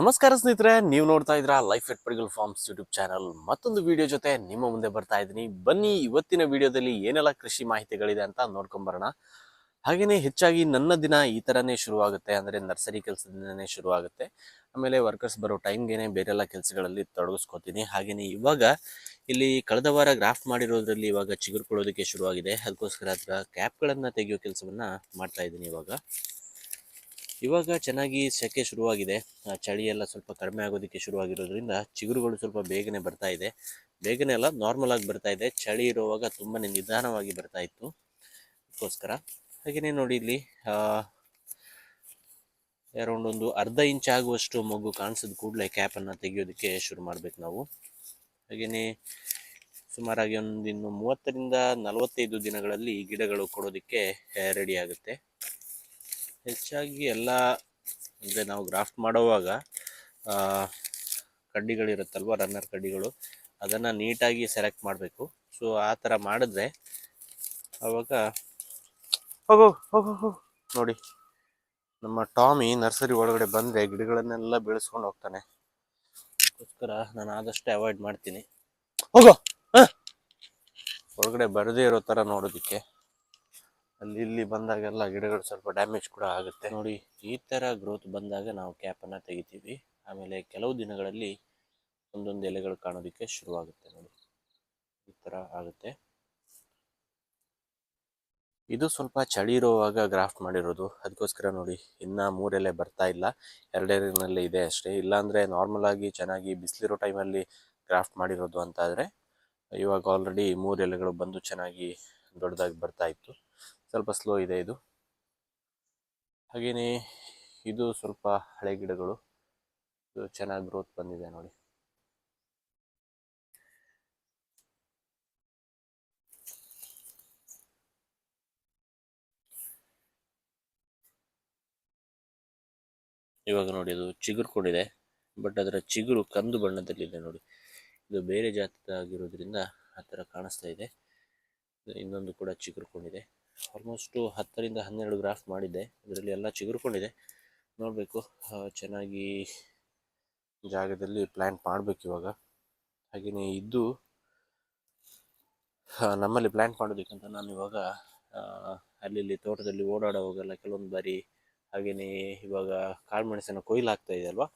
ನಮಸ್ಕಾರ ಸ್ನೇಹಿತರೆ, ನೀವು ನೋಡ್ತಾ ಇದ್ರ ಲೈಫ್ ಎಟ್ ಪರ್ಗಲ್ ಫಾರ್ಮ್ಸ್ ಯೂಟ್ಯೂಬ್ ಚಾನಲ್ ಮತ್ತೊಂದು ವಿಡಿಯೋ ಜೊತೆ ನಿಮ್ಮ ಮುಂದೆ ಬರ್ತಾ ಇದ್ದೀನಿ. ಬನ್ನಿ, ಇವತ್ತಿನ ವಿಡಿಯೋದಲ್ಲಿ ಏನೆಲ್ಲ ಕೃಷಿ ಮಾಹಿತಿಗಳಿದೆ ಅಂತ ನೋಡ್ಕೊಂಬರೋಣ. ಹಾಗೆಯೇ ಹೆಚ್ಚಾಗಿ ನನ್ನ ದಿನ ಈ ಥರನೇ ಶುರುವಾಗುತ್ತೆ. ಅಂದ್ರೆ ನರ್ಸರಿ ಕೆಲಸದಿಂದನೇ ಶುರುವಾಗುತ್ತೆ. ಆಮೇಲೆ ವರ್ಕರ್ಸ್ ಬರೋ ಟೈಮ್ಗೇನೆ ಬೇರೆಲ್ಲ ಕೆಲಸಗಳಲ್ಲಿ ತೊಡಗಿಸ್ಕೊತೀನಿ. ಹಾಗೆಯೇ ಇವಾಗ ಇಲ್ಲಿ ಕಳೆದ ವಾರ ಗ್ರಾಫ್ಟ್ ಮಾಡಿರೋದ್ರಲ್ಲಿ ಇವಾಗ ಚಿಗುರ್ಕೊಳ್ಳೋದಕ್ಕೆ ಶುರುವಾಗಿದೆ. ಅದಕ್ಕೋಸ್ಕರ ಅದರ ಕ್ಯಾಪ್ಗಳನ್ನು ತೆಗೆಯೋ ಕೆಲಸವನ್ನ ಮಾಡ್ತಾ ಇದ್ದೀನಿ ಇವಾಗ. ಇವಾಗ ಚೆನ್ನಾಗಿ ಸೆಕೆ ಶುರುವಾಗಿದೆ. ಚಳಿ ಎಲ್ಲ ಸ್ವಲ್ಪ ಕಡಿಮೆ ಆಗೋದಕ್ಕೆ ಶುರುವಾಗಿರೋದ್ರಿಂದ ಚಿಗುರುಗಳು ಸ್ವಲ್ಪ ಬೇಗನೆ ಬರ್ತಾ ಇದೆ. ಬೇಗನೆ ಅಲ್ಲ ನಾರ್ಮಲ್ ಆಗಿ ಬರ್ತಾ ಇದೆ. ಚಳಿ ಇರುವಾಗ ತುಂಬಾ ನಿಧಾನವಾಗಿ ಬರ್ತಾ ಇತ್ತು. ಅದಕ್ಕೋಸ್ಕರ ಹಾಗೆಯೇ ನೋಡಿ ಇಲ್ಲಿ ಅರೌಂಡ್ ಒಂದು ಅರ್ಧ ಇಂಚ್ ಆಗುವಷ್ಟು ಮಗು ಕಾಣಿಸಿದ ಕೂಡಲೇ ಕ್ಯಾಪನ್ನು ತೆಗೆಯೋದಕ್ಕೆ ಶುರು ಮಾಡ್ಬೇಕು ನಾವು. ಹಾಗೆಯೇ ಸುಮಾರಾಗಿ ಒಂದು ಇನ್ನು ಮೂವತ್ತರಿಂದ ನಲವತ್ತೈದು ದಿನಗಳಲ್ಲಿ ಗಿಡಗಳು ಕೊಡೋದಕ್ಕೆ ರೆಡಿ ಆಗುತ್ತೆ. ಹೆಚ್ಚಾಗಿ ಎಲ್ಲ, ಅಂದರೆ ನಾವು ಗ್ರಾಫ್ಟ್ ಮಾಡುವಾಗ ಕಡ್ಡಿಗಳಿರುತ್ತಲ್ವ ರನ್ನರ್ ಕಡ್ಡಿಗಳು, ಅದನ್ನು ನೀಟಾಗಿ ಸೆಲೆಕ್ಟ್ ಮಾಡಬೇಕು. ಸೊ ಆ ಥರ ಮಾಡಿದ್ರೆ, ಅವಾಗ, ಹೋಗೋ ಹೋಗೋ ಹೋ ನೋಡಿ. ನಮ್ಮ ಟಾಮಿ ನರ್ಸರಿ ಒಳಗಡೆ ಬಂದರೆ ಗಿಡಗಳನ್ನೆಲ್ಲ ಬೆಳೆಸ್ಕೊಂಡು ಹೋಗ್ತಾನೆ. ಅದಕ್ಕೋಸ್ಕರ ನಾನು ಆದಷ್ಟು ಅವಾಯ್ಡ್ ಮಾಡ್ತೀನಿ. ಹೋಗೋ, ಹಾಂ. ಒಳಗಡೆ ಬರದೇ ಇರೋ ಥರ ನೋಡೋದಕ್ಕೆ. ಅಲ್ಲಿ ಇಲ್ಲಿ ಬಂದಾಗೆಲ್ಲ ಗಿಡಗಳು ಸ್ವಲ್ಪ ಡ್ಯಾಮೇಜ್ ಕೂಡ ಆಗುತ್ತೆ. ನೋಡಿ, ಈ ಥರ ಗ್ರೋತ್ ಬಂದಾಗ ನಾವು ಕ್ಯಾಪನ್ನು ತೆಗಿತೀವಿ. ಆಮೇಲೆ ಕೆಲವು ದಿನಗಳಲ್ಲಿ ಒಂದೊಂದು ಎಲೆಗಳು ಕಾಣೋದಕ್ಕೆ ಶುರುವಾಗುತ್ತೆ ನೋಡಿ. ಈ ಥರ ಆಗುತ್ತೆ. ಇದು ಸ್ವಲ್ಪ ಚಳಿ ಇರುವಾಗ ಗ್ರಾಫ್ಟ್ ಮಾಡಿರೋದು. ಅದಕ್ಕೋಸ್ಕರ ನೋಡಿ, ಇನ್ನ ಮೂರೆಲೆ ಬರ್ತಾ ಇಲ್ಲ. ಎರಡೇರಲ್ಲಿ ಇದೆ ಅಷ್ಟೇ. ಇಲ್ಲಾಂದರೆ ನಾರ್ಮಲಾಗಿ ಚೆನ್ನಾಗಿ ಬಿಸಿಲಿರೋ ಟೈಮಲ್ಲಿ ಗ್ರಾಫ್ಟ್ ಮಾಡಿರೋದು ಅಂತ ಆದರೆ ಇವಾಗ ಆಲ್ರೆಡಿ ಮೂರು ಎಲೆಗಳು ಬಂದು ಚೆನ್ನಾಗಿ ದೊಡ್ಡದಾಗಿ ಬರ್ತಾ ಇತ್ತು. ಸ್ವಲ್ಪ ಸ್ಲೋ ಇದೆ ಇದು. ಹಾಗೆಯೇ ಇದು ಸ್ವಲ್ಪ ಹಳೆ ಗಿಡಗಳು. ಇದು ಚೆನ್ನಾಗಿ ಗ್ರೋತ್ ಬಂದಿದೆ ನೋಡಿ. ಇವಾಗ ನೋಡಿ ಅದು ಚಿಗುರ್ಕೊಂಡಿದೆ ಬಟ್ ಅದರ ಚಿಗುರು ಕಂದು ಬಣ್ಣದಲ್ಲಿದೆ ನೋಡಿ. ಇದು ಬೇರೆ ಜಾತಿದಾಗಿರೋದ್ರಿಂದ ಆ ಥರ ಕಾಣಿಸ್ತಾ ಇದೆ. ಇನ್ನೊಂದು ಕೂಡ ಚಿಗುರ್ಕೊಂಡಿದೆ ಆಲ್ಮೋಸ್ಟು ಹತ್ತರಿಂದ ಹನ್ನೆರಡು ಗ್ರಾಫ್ ಮಾಡಿದ್ದೆ. ಇದರಲ್ಲಿ ಎಲ್ಲ ಚಿಗುರ್ಕೊಂಡಿದೆ. ನೋಡಬೇಕು ಚೆನ್ನಾಗಿ ಜಾಗದಲ್ಲಿ ಪ್ಲ್ಯಾಂಟ್ ಮಾಡಬೇಕು ಇವಾಗ. ಹಾಗೆಯೇ ಇದ್ದು ನಮ್ಮಲ್ಲಿ ಪ್ಲ್ಯಾಂಟ್ ಮಾಡೋದಕ್ಕಂತ ನಾನು ಇವಾಗ ಅಲ್ಲಿ ತೋಟದಲ್ಲಿ ಓಡಾಡೋವಾಗೆಲ್ಲ ಕೆಲವೊಂದು ಬಾರಿ ಹಾಗೆಯೇ ಇವಾಗ ಕಾಳುಮೆಣಸಿನ ಕೊಯ್ಲು ಆಗ್ತಾ ಇದೆ ಅಲ್ವಾ?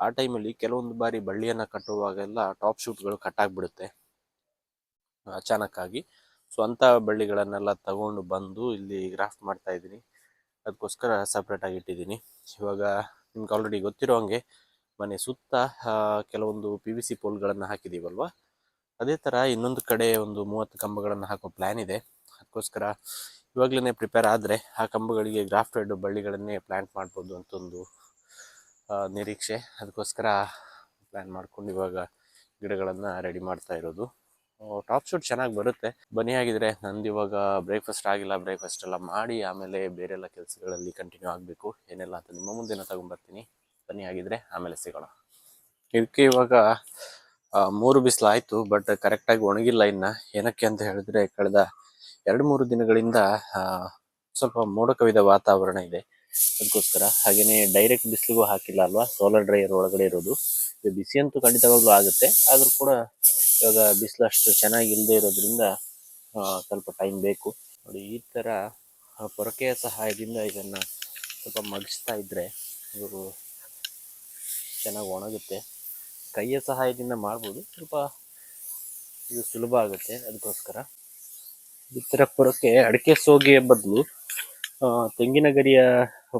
ಆ ಟೈಮಲ್ಲಿ ಕೆಲವೊಂದು ಬಾರಿ ಬಳ್ಳಿಯನ್ನು ಕಟ್ಟುವಾಗೆಲ್ಲ ಟಾಪ್ ಶೂಟ್ಗಳು ಕಟ್ಟಾಗ್ಬಿಡುತ್ತೆ ಅಚಾನಕ್ಕಾಗಿ. ಸೊ ಅಂಥ ಬಳ್ಳಿಗಳನ್ನೆಲ್ಲ ತಗೊಂಡು ಬಂದು ಇಲ್ಲಿ ಗ್ರಾಫ್ಟ್ ಮಾಡ್ತಾ ಇದ್ದೀನಿ. ಅದಕ್ಕೋಸ್ಕರ ಸಪ್ರೇಟಾಗಿ ಇಟ್ಟಿದ್ದೀನಿ. ಇವಾಗ ನಿಮ್ಗೆ ಆಲ್ರೆಡಿ ಗೊತ್ತಿರೋ ಹಂಗೆ ಮನೆ ಸುತ್ತ ಕೆಲವೊಂದು ಪಿ ವಿ ಸಿ ಪೋಲ್ಗಳನ್ನು ಹಾಕಿದ್ದೀವಲ್ವ ಅದೇ ಥರ ಇನ್ನೊಂದು ಕಡೆ ಒಂದು ಮೂವತ್ತು ಕಂಬಗಳನ್ನು ಹಾಕೋ ಪ್ಲ್ಯಾನ್ ಇದೆ. ಅದಕ್ಕೋಸ್ಕರ ಇವಾಗಲೇ ಪ್ರಿಪೇರ್ ಆದರೆ ಆ ಕಂಬಗಳಿಗೆ ಗ್ರಾಫ್ಟೆಡ್ ಬಳ್ಳಿಗಳನ್ನೇ ಪ್ಲ್ಯಾಂಟ್ ಮಾಡ್ಬೋದು ಅಂತ ಒಂದು ನಿರೀಕ್ಷೆ. ಅದಕ್ಕೋಸ್ಕರ ಪ್ಲ್ಯಾನ್ ಮಾಡ್ಕೊಂಡು ಇವಾಗ ಗಿಡಗಳನ್ನು ರೆಡಿ ಮಾಡ್ತಾ ಇರೋದು. ಟಾಪ್ ಶೂಟ್ ಚೆನ್ನಾಗಿ ಬರುತ್ತೆ. ಬನ್ನಿ ಆಗಿದ್ರೆ ನಂದು ಇವಾಗ ಬ್ರೇಕ್ಫಾಸ್ಟ್ ಆಗಿಲ್ಲ ಬ್ರೇಕ್ಫಾಸ್ಟ್ ಎಲ್ಲ ಮಾಡಿ ಆಮೇಲೆ ಬೇರೆ ಎಲ್ಲ ಕೆಲಸಗಳಲ್ಲಿ ಕಂಟಿನ್ಯೂ ಆಗಬೇಕು. ಏನೆಲ್ಲ ಅಂತ ನಿಮ್ಮ ಮುಂದೆನ ತಗೊಂಡ್ಬರ್ತೀನಿ ಬನ್ನಿ ಆಗಿದ್ರೆ ಆಮೇಲೆ ಸಿಗೋಣ. ಇದಕ್ಕೆ ಇವಾಗ ಮೂರು ಬಿಸಿಲು ಆಯಿತು ಬಟ್ ಕರೆಕ್ಟಾಗಿ ಒಣಗಿಲ್ಲ ಇನ್ನು. ಏನಕ್ಕೆ ಅಂತ ಹೇಳಿದ್ರೆ ಕಳೆದ ಎರಡು ಮೂರು ದಿನಗಳಿಂದ ಸ್ವಲ್ಪ ಮೋಡ ಕವಿದ ವಾತಾವರಣ ಇದೆ. ಅದಕ್ಕೋಸ್ಕರ ಹಾಗೆಯೇ ಡೈರೆಕ್ಟ್ ಬಿಸಿಲಿಗೂ ಹಾಕಿಲ್ಲ ಅಲ್ವಾ? ಸೋಲಾರ್ ಡ್ರೈಯರ್ ಒಳಗಡೆ ಇರೋದು. ಬಿಸಿ ಅಂತೂ ಖಂಡಿತವಾಗ್ಲೂ ಆಗುತ್ತೆ. ಆದ್ರೂ ಕೂಡ ಇವಾಗ ಬಿಸಿಲು ಅಷ್ಟು ಚೆನ್ನಾಗಿ ಇಲ್ಲದೆ ಇರೋದ್ರಿಂದ ಸ್ವಲ್ಪ ಟೈಮ್ ಬೇಕು. ನೋಡಿ ಈ ಆ, ಪೊರಕೆಯ ಸಹಾಯದಿಂದ ಇದನ್ನ ಸ್ವಲ್ಪ ಮಗಿಸ್ತಾ ಇದ್ರೆ ಇವರು ಚೆನ್ನಾಗಿ ಒಣಗುತ್ತೆ. ಕೈಯ ಸಹಾಯದಿಂದ ಮಾಡ್ಬೋದು. ಸ್ವಲ್ಪ ಇದು ಸುಲಭ ಆಗುತ್ತೆ ಅದಕ್ಕೋಸ್ಕರ. ಈ ಪೊರಕೆ ಅಡಿಕೆ ಸೋಗೆಯ ಬದಲು ತೆಂಗಿನ ಗರಿಯ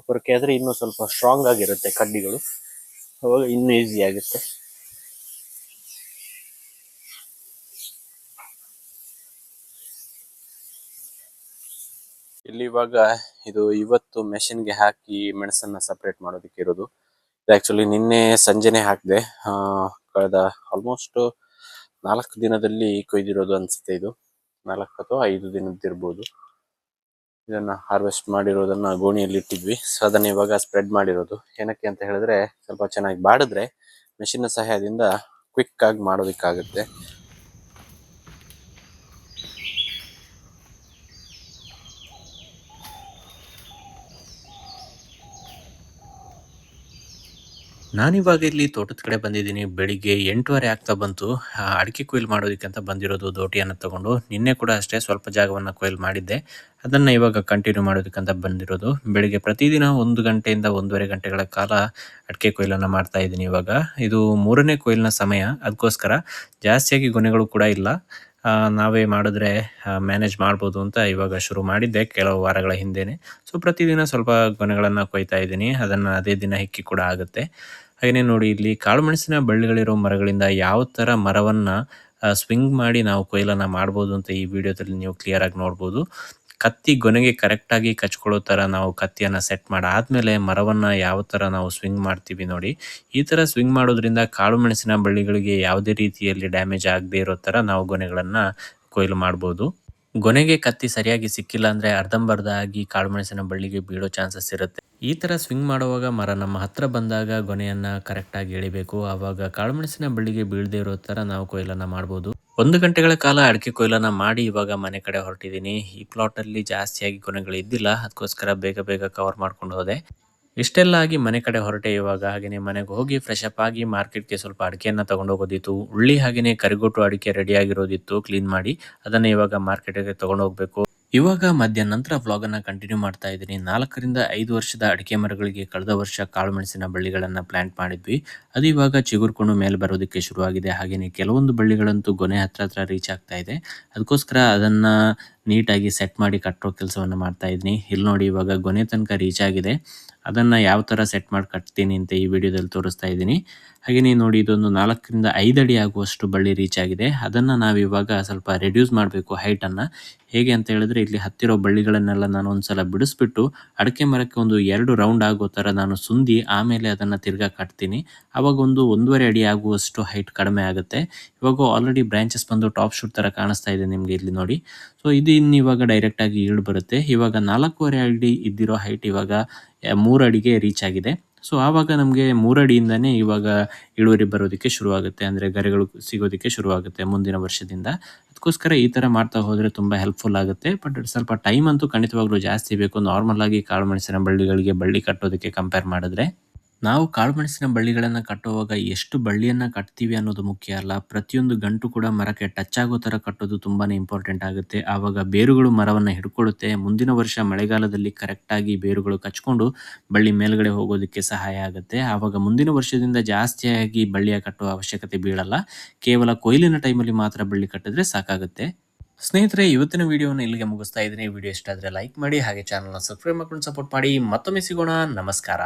ಪೊರಕೆ ಆದರೆ ಇನ್ನೂ ಸ್ವಲ್ಪ ಸ್ಟ್ರಾಂಗ್ ಆಗಿರುತ್ತೆ ಕಡ್ಡಿಗಳು. ಅವಾಗ ಇನ್ನೂ ಈಸಿ ಆಗುತ್ತೆ. ಇಲ್ಲಿ ಇವಾಗ ಇದು ಇವತ್ತು ಮೆಷಿನ್ಗೆ ಹಾಕಿ ಮೆಣಸನ್ನ ಸಪ್ರೇಟ್ ಮಾಡೋದಕ್ಕೆ ಇರೋದು. ಇದು ಆಕ್ಚುಲಿ ನಿನ್ನೆ ಸಂಜೆನೆ ಹಾಕಿದೆ. ಕಳೆದ ಆಲ್ಮೋಸ್ಟ್ ನಾಲ್ಕು ದಿನದಲ್ಲಿ ಕೊಯ್ದಿರೋದು ಅನ್ಸುತ್ತೆ ಇದು. ನಾಲ್ಕು ಅಥವಾ ಐದು ದಿನದ್ದಿರ್ಬೋದು ಇದನ್ನ ಹಾರ್ವೆಸ್ಟ್ ಮಾಡಿರೋದನ್ನ ಗೋಣಿಯಲ್ಲಿ ಇಟ್ಟಿದ್ವಿ. ಸೊ ಅದನ್ನ ಇವಾಗ ಸ್ಪ್ರೆಡ್ ಮಾಡಿರೋದು. ಏನಕ್ಕೆ ಅಂತ ಹೇಳಿದ್ರೆ ಸ್ವಲ್ಪ ಚೆನ್ನಾಗಿ ಬಾಡಿದ್ರೆ ಮೆಷಿನ್ ಸಹಾಯದಿಂದ ಕ್ವಿಕ್ ಆಗಿ ಮಾಡೋದಕ್ಕಾಗುತ್ತೆ. ನಾನಿವಾಗ ಇಲ್ಲಿ ತೋಟದ ಕಡೆ ಬಂದಿದ್ದೀನಿ. ಬೆಳಿಗ್ಗೆ ಎಂಟೂವರೆ ಆಗ್ತಾ ಬಂತು. ಅಡಿಕೆ ಕೊಯ್ಲು ಮಾಡೋದಕ್ಕೆ ಅಂತ ಬಂದಿರೋದು ದೋಟಿಯನ್ನು ತಗೊಂಡು. ನಿನ್ನೆ ಕೂಡ ಅಷ್ಟೇ ಸ್ವಲ್ಪ ಜಾಗವನ್ನು ಕೊಯ್ಲು ಮಾಡಿದ್ದೆ. ಅದನ್ನು ಇವಾಗ ಕಂಟಿನ್ಯೂ ಮಾಡೋದಕ್ಕಂತ ಬಂದಿರೋದು. ಬೆಳಿಗ್ಗೆ ಪ್ರತಿದಿನ ಒಂದು ಗಂಟೆಯಿಂದ ಒಂದೂವರೆ ಗಂಟೆಗಳ ಕಾಲ ಅಡಿಕೆ ಕೊಯ್ಲನ್ನು ಮಾಡ್ತಾ ಇದ್ದೀನಿ ಇವಾಗ. ಇದು ಮೂರನೇ ಕೊಯ್ಲಿನ ಸಮಯ. ಅದಕ್ಕೋಸ್ಕರ ಜಾಸ್ತಿಯಾಗಿ ಗೊನೆಗಳು ಕೂಡ ಇಲ್ಲ. ನಾವೇ ಮಾಡಿದ್ರೆ ಮ್ಯಾನೇಜ್ ಮಾಡ್ಬೋದು ಅಂತ ಇವಾಗ ಶುರು ಮಾಡಿದ್ದೆ ಕೆಲವು ವಾರಗಳ ಹಿಂದೆಯೇ ಸೊ ಪ್ರತಿದಿನ ಸ್ವಲ್ಪ ಗೊನೆಗಳನ್ನು ಕೊಯ್ತಾ ಇದ್ದೀನಿ. ಅದನ್ನು ಅದೇ ದಿನ ಹಿಕ್ಕಿ ಕೂಡ ಆಗುತ್ತೆ. ಹಾಗೆಯೇ ನೋಡಿ, ಇಲ್ಲಿ ಕಾಳುಮೆಣಸಿನ ಬಳ್ಳಿಗಳಿರೋ ಮರಗಳಿಂದ ಯಾವ ಥರ ಮರವನ್ನು ಸ್ವಿಂಗ್ ಮಾಡಿ ನಾವು ಕೊಯ್ಲನ್ನು ಮಾಡ್ಬೋದು ಅಂತ ಈ ವಿಡಿಯೋದಲ್ಲಿ ನೀವು ಕ್ಲಿಯರಾಗಿ ನೋಡ್ಬೋದು. ಕತ್ತಿ ಗೊನೆಗೆ ಕರೆಕ್ಟಾಗಿ ಕಚ್ಕೊಳ್ಳೋ ಥರ ನಾವು ಕತ್ತಿಯನ್ನು ಸೆಟ್ ಮಾಡಾದ್ಮೇಲೆ ಮರವನ್ನು ಯಾವ ಥರ ನಾವು ಸ್ವಿಂಗ್ ಮಾಡ್ತೀವಿ ನೋಡಿ. ಈ ಥರ ಸ್ವಿಂಗ್ ಮಾಡೋದ್ರಿಂದ ಕಾಳುಮೆಣಸಿನ ಬಳ್ಳಿಗಳಿಗೆ ಯಾವುದೇ ರೀತಿಯಲ್ಲಿ ಡ್ಯಾಮೇಜ್ ಆಗದೇ ಇರೋ ಥರ ನಾವು ಗೊನೆಗಳನ್ನು ಕೊಯ್ಲು ಮಾಡ್ಬೋದು. ಗೊನೆಗೆ ಕತ್ತಿ ಸರಿಯಾಗಿ ಸಿಕ್ಕಿಲ್ಲ ಅಂದರೆ ಅರ್ಧಂಬರ್ಧ ಆಗಿ ಕಾಳುಮೆಣಸಿನ ಬಳ್ಳಿಗೆ ಬೀಳೋ ಚಾನ್ಸಸ್ ಇರುತ್ತೆ. ಈ ಥರ ಸ್ವಿಂಗ್ ಮಾಡುವಾಗ ಮರ ನಮ್ಮ ಹತ್ರ ಬಂದಾಗ ಗೊನೆಯನ್ನು ಕರೆಕ್ಟಾಗಿ ಎಳಿಬೇಕು. ಆವಾಗ ಕಾಳುಮೆಣಸಿನ ಬಳ್ಳಿಗೆ ಬೀಳದೇ ಇರೋ ಥರ ನಾವು ಕೊಯ್ಲನ್ನು ಮಾಡ್ಬೋದು. ಒಂದು ಗಂಟೆಗಳ ಕಾಲ ಅಡಿಕೆ ಕೊಯ್ಲನ್ನ ಮಾಡಿ ಇವಾಗ ಮನೆ ಕಡೆ ಹೊರಟಿದ್ದೀನಿ. ಈ ಪ್ಲಾಟಲ್ಲಿ ಜಾಸ್ತಿಯಾಗಿ ಕೊನೆಗಳು ಇದ್ದಿಲ್ಲ. ಅದಕ್ಕೋಸ್ಕರ ಬೇಗ ಬೇಗ ಕವರ್ ಮಾಡ್ಕೊಂಡು ಹೋದೆ. ಇಷ್ಟೆಲ್ಲ ಆಗಿ ಮನೆ ಕಡೆ ಹೊರಟೆ ಇವಾಗ. ಹಾಗೆಯೇ ಮನೆಗೆ ಹೋಗಿ ಫ್ರೆಶ್ ಅಪ್ ಆಗಿ ಮಾರ್ಕೆಟ್ಗೆ ಸ್ವಲ್ಪ ಅಡಿಕೆಯನ್ನು ತಗೊಂಡು ಹೋಗೋದಿತ್ತು. ಉಳ್ಳಿ ಹಾಗೆಯೇ ಕರಿಗೊಟ್ಟು ಅಡಿಕೆ ರೆಡಿ ಆಗಿರೋದಿತ್ತು. ಕ್ಲೀನ್ ಮಾಡಿ ಅದನ್ನ ಇವಾಗ ಮಾರ್ಕೆಟ್ಗೆ ಹೋಗ್ಬೇಕು. ಇವಾಗ ಮಧ್ಯಾಹ್ನ ನಂತರ ವ್ಲಾಗನ್ನು ಕಂಟಿನ್ಯೂ ಮಾಡ್ತಾ ಇದ್ದೀನಿ. ನಾಲ್ಕರಿಂದ ಐದು ವರ್ಷದ ಅಡಿಕೆ ಮರಗಳಿಗೆ ಕಳೆದ ವರ್ಷ ಕಾಳುಮೆಣಸಿನ ಬಳ್ಳಿಗಳನ್ನು ಪ್ಲಾಂಟ್ ಮಾಡಿದ್ವಿ. ಅದು ಇವಾಗ ಚಿಗುರ್ಕೊಂಡು ಮೇಲೆ ಬರೋದಕ್ಕೆ ಶುರುವಾಗಿದೆ. ಹಾಗೆಯೇ ಕೆಲವೊಂದು ಬಳ್ಳಿಗಳಂತೂ ಗೊನೆ ಹತ್ರ ಹತ್ರ ರೀಚ್ ಆಗ್ತಾ ಇದೆ. ಅದಕ್ಕೋಸ್ಕರ ಅದನ್ನು ನೀಟಾಗಿ ಸೆಟ್ ಮಾಡಿ ಕಟ್ಟೋ ಕೆಲಸವನ್ನು ಮಾಡ್ತಾ ಇದ್ದೀನಿ. ಇಲ್ಲಿ ನೋಡಿ ಇವಾಗ ಗೊನೆ ತನಕ ರೀಚ್ ಆಗಿದೆ. ಅದನ್ನು ಯಾವ ಥರ ಸೆಟ್ ಮಾಡಿ ಕಟ್ತೀನಿ ಅಂತ ಈ ವಿಡಿಯೋದಲ್ಲಿ ತೋರಿಸ್ತಾ ಇದ್ದೀನಿ. ಹಾಗೆಯೇ ನೋಡಿ ಇದೊಂದು ನಾಲ್ಕರಿಂದ ಐದು ಅಡಿ ಆಗುವಷ್ಟು ಬಳ್ಳಿ ರೀಚ್ ಆಗಿದೆ. ಅದನ್ನು ನಾವು ಇವಾಗ ಸ್ವಲ್ಪ ರೆಡ್ಯೂಸ್ ಮಾಡಬೇಕು ಹೈಟನ್ನು ಹೇಗೆ ಅಂತ ಹೇಳಿದ್ರೆ ಇಲ್ಲಿ ಹತ್ತಿರೋ ಬಳ್ಳಿಗಳನ್ನೆಲ್ಲ ನಾನು ಒಂದ್ಸಲ ಬಿಡಿಸ್ಬಿಟ್ಟು ಅಡಿಕೆ ಮರಕ್ಕೆ ಒಂದು ಎರಡು ರೌಂಡ್ ಆಗೋ ಥರ ನಾನು ಸುಂದಿ ಆಮೇಲೆ ಅದನ್ನು ತಿರ್ಗಾ ಕಟ್ತೀನಿ. ಆವಾಗ ಒಂದು ಒಂದೂವರೆ ಅಡಿ ಆಗುವಷ್ಟು ಹೈಟ್ ಕಡಿಮೆ ಆಗುತ್ತೆ. ಇವಾಗ ಆಲ್ರೆಡಿ ಬ್ರಾಂಚಸ್ ಬಂದು ಟಾಪ್ ಶೂಟ್ ಥರ ಕಾಣಿಸ್ತಾ ಇದೆ ನಿಮಗೆ ಇಲ್ಲಿ ನೋಡಿ. ಸೊ ಇದು ಇನ್ನು ಇವಾಗ ಡೈರೆಕ್ಟಾಗಿ ಈಲ್ಡ್ ಬರುತ್ತೆ. ಇವಾಗ ನಾಲ್ಕೂವರೆ ಅಡಿ ಇದ್ದಿರೋ ಹೈಟ್ ಇವಾಗ ಮೂರು ಅಡಿಗೆ ರೀಚ್ ಆಗಿದೆ. ಸೊ ಆವಾಗ ನಮಗೆ ಮೂರಡಿಯಿಂದನೇ ಇವಾಗ ಇಳುವರಿ ಬರೋದಕ್ಕೆ ಶುರುವಾಗುತ್ತೆ. ಅಂದರೆ ಗರಿಗಳು ಸಿಗೋದಕ್ಕೆ ಶುರುವಾಗುತ್ತೆ ಮುಂದಿನ ವರ್ಷದಿಂದ. ಅದಕ್ಕೋಸ್ಕರ ಈ ಥರ ಮಾಡ್ತಾ ಹೋದರೆ ತುಂಬ ಹೆಲ್ಪ್ಫುಲ್ ಆಗುತ್ತೆ. ಬಟ್ ಸ್ವಲ್ಪ ಟೈಮ್ ಅಂತೂ ಖಂಡಿತವಾಗ್ಲೂ ಜಾಸ್ತಿ ಬೇಕು. ನಾರ್ಮಲ್ ಆಗಿ ಕಾಳುಮೆಣಸಿನ ಬಳ್ಳಿಗಳಿಗೆ ಬಳ್ಳಿ ಕಟ್ಟೋದಕ್ಕೆ ಕಂಪೇರ್ ಮಾಡಿದ್ರೆ. ನಾವು ಕಾಳುಮೆಣಸಿನ ಬಳ್ಳಿಗಳನ್ನು ಕಟ್ಟುವಾಗ ಎಷ್ಟು ಬಳ್ಳಿಯನ್ನು ಕಟ್ತೀವಿ ಅನ್ನೋದು ಮುಖ್ಯ ಅಲ್ಲ. ಪ್ರತಿಯೊಂದು ಗಂಟು ಕೂಡ ಮರಕ್ಕೆ ಟಚ್ ಆಗೋ ಥರ ಕಟ್ಟೋದು ತುಂಬಾ ಇಂಪಾರ್ಟೆಂಟ್ ಆಗುತ್ತೆ. ಆವಾಗ ಬೇರುಗಳು ಮರವನ್ನು ಹಿಡ್ಕೊಳ್ಳುತ್ತೆ ಮುಂದಿನ ವರ್ಷ ಮಳೆಗಾಲದಲ್ಲಿ ಕರೆಕ್ಟಾಗಿ ಬೇರುಗಳು ಕಚ್ಕೊಂಡು ಬಳ್ಳಿ ಮೇಲ್ಗಡೆ ಹೋಗೋದಕ್ಕೆ ಸಹಾಯ ಆಗುತ್ತೆ. ಆವಾಗ ಮುಂದಿನ ವರ್ಷದಿಂದ ಜಾಸ್ತಿಯಾಗಿ ಬಳ್ಳಿಯ ಕಟ್ಟುವ ಅವಶ್ಯಕತೆ ಬೀಳಲ್ಲ. ಕೇವಲ ಕೊಯ್ಲಿನ ಟೈಮಲ್ಲಿ ಮಾತ್ರ ಬಳ್ಳಿ ಕಟ್ಟಿದ್ರೆ ಸಾಕಾಗುತ್ತೆ. ಸ್ನೇಹಿತರೆ, ಇವತ್ತಿನ ವಿಡಿಯೋನ ಇಲ್ಲಿಗೆ ಮುಗಿಸ್ತಾ ಇದ್ದೀನಿ. ವಿಡಿಯೋ ಇಷ್ಟ ಆದರೆ ಲೈಕ್ ಮಾಡಿ ಹಾಗೆ ಚಾನಲ್ನ ಸಬ್ಸ್ಕ್ರೈಬ್ ಮಾಡ್ಕೊಂಡು ಸಪೋರ್ಟ್ ಮಾಡಿ. ಮತ್ತೊಮ್ಮೆ ಸಿಗೋಣ. ನಮಸ್ಕಾರ.